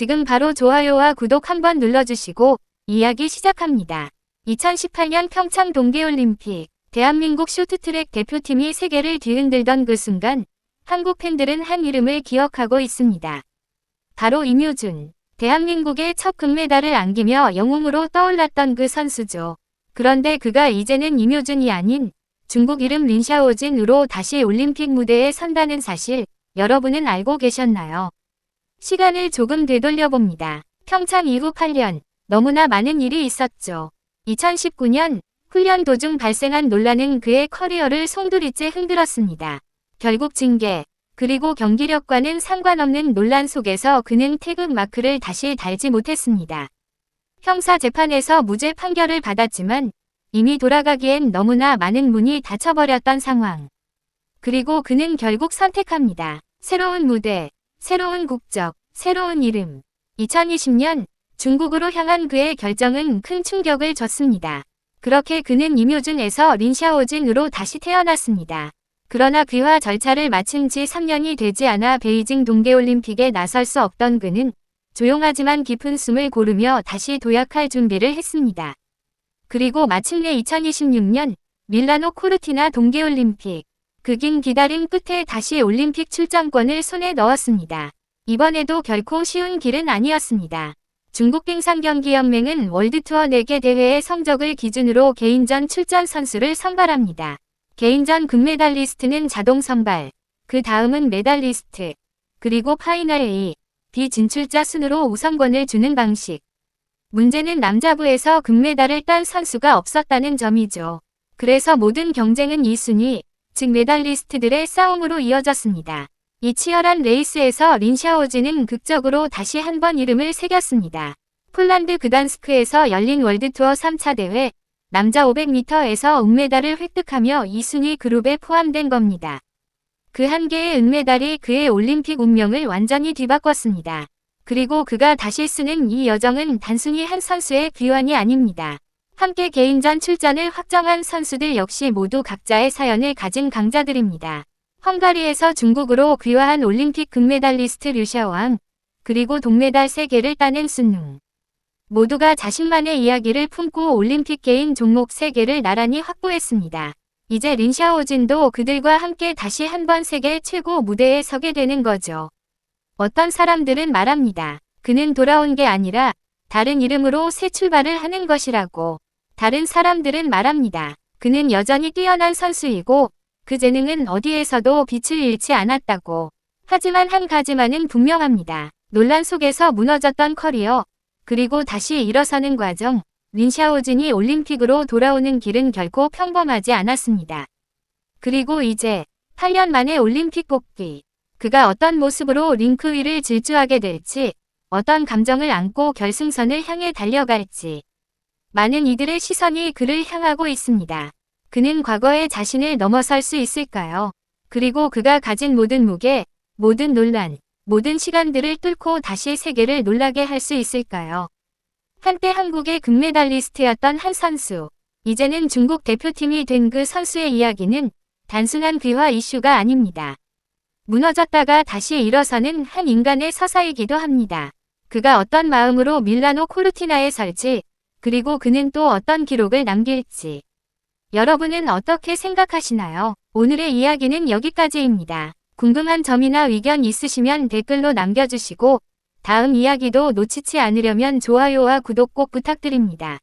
지금 바로 좋아요와 구독 한번 눌러주시고 이야기 시작합니다. 2018년 평창 동계올림픽 대한민국 쇼트트랙 대표팀이 세계를 뒤흔들던 그 순간 한국 팬들은 한 이름을 기억하고 있습니다. 바로 임효준. 대한민국의 첫 금메달을 안기며 영웅으로 떠올랐던 그 선수죠. 그런데 그가 이제는 임효준이 아닌 중국 이름 린샤오진으로 다시 올림픽 무대에 선다는 사실 여러분은 알고 계셨나요? 시간을 조금 되돌려봅니다. 평창 이후 8년 너무나 많은 일이 있었죠. 2019년 훈련 도중 발생한 논란은 그의 커리어를 송두리째 흔들었습니다. 결국 징계, 그리고 경기력과는 상관없는 논란 속에서 그는 태극 마크를 다시 달지 못했습니다. 형사 재판에서 무죄 판결을 받았지만 이미 돌아가기엔 너무나 많은 문이 닫혀버렸던 상황. 그리고 그는 결국 선택합니다. 새로운 무대, 새로운 국적, 새로운 이름. 2020년 중국으로 향한 그의 결정은 큰 충격을 줬습니다. 그렇게 그는 임효준에서 린샤오진으로 다시 태어났습니다. 그러나 귀화 절차를 마친 지 3년이 되지 않아 베이징 동계올림픽에 나설 수 없던 그는 조용하지만 깊은 숨을 고르며 다시 도약할 준비를 했습니다. 그리고 마침내 2026년 밀라노 코르티나 동계올림픽 그 긴 기다림 끝에 다시 올림픽 출전권을 손에 넣었습니다. 이번에도 결코 쉬운 길은 아니었습니다. 중국 빙상경기연맹은 월드투어 4개 대회의 성적을 기준으로 개인전 출전 선수를 선발합니다. 개인전 금메달리스트는 자동 선발, 그 다음은 메달리스트, 그리고 파이널 A, B 진출자 순으로 우선권을 주는 방식. 문제는 남자부에서 금메달을 딴 선수가 없었다는 점이죠. 그래서 모든 경쟁은 2순위, 즉 메달리스트들의 싸움으로 이어졌습니다. 이 치열한 레이스에서 린샤오즈는 극적으로 다시 한 번 이름을 새겼습니다. 폴란드 그단스크에서 열린 월드투어 3차 대회, 남자 500m에서 은메달을 획득하며 2순위 그룹에 포함된 겁니다. 그 한 개의 은메달이 그의 올림픽 운명을 완전히 뒤바꿨습니다. 그리고 그가 다시 쓰는 이 여정은 단순히 한 선수의 귀환이 아닙니다. 함께 개인전 출전을 확정한 선수들 역시 모두 각자의 사연을 가진 강자들입니다. 헝가리에서 중국으로 귀화한 올림픽 금메달리스트 류샤왕, 그리고 동메달 3개를 따낸 순웅. 모두가 자신만의 이야기를 품고 올림픽 개인 종목 3개를 나란히 확보했습니다. 이제 린샤오진도 그들과 함께 다시 한번 세계 최고 무대에 서게 되는 거죠. 어떤 사람들은 말합니다. 그는 돌아온 게 아니라 다른 이름으로 새 출발을 하는 것이라고. 다른 사람들은 말합니다. 그는 여전히 뛰어난 선수이고 그 재능은 어디에서도 빛을 잃지 않았다고. 하지만 한 가지만은 분명합니다. 논란 속에서 무너졌던 커리어, 그리고 다시 일어서는 과정, 린샤오진이 올림픽으로 돌아오는 길은 결코 평범하지 않았습니다. 그리고 이제 8년 만에 올림픽 복귀. 그가 어떤 모습으로 링크 위를 질주하게 될지, 어떤 감정을 안고 결승선을 향해 달려갈지. 많은 이들의 시선이 그를 향하고 있습니다. 그는 과거의 자신을 넘어설 수 있을까요? 그리고 그가 가진 모든 무게, 모든 논란, 모든 시간들을 뚫고 다시 세계를 놀라게 할 수 있을까요? 한때 한국의 금메달리스트였던 한 선수, 이제는 중국 대표팀이 된 그 선수의 이야기는 단순한 귀화 이슈가 아닙니다. 무너졌다가 다시 일어서는 한 인간의 서사이기도 합니다. 그가 어떤 마음으로 밀라노 코르티나에 설지, 그리고 그는 또 어떤 기록을 남길지. 여러분은 어떻게 생각하시나요? 오늘의 이야기는 여기까지입니다. 궁금한 점이나 의견 있으시면 댓글로 남겨주시고 다음 이야기도 놓치지 않으려면 좋아요와 구독 꼭 부탁드립니다.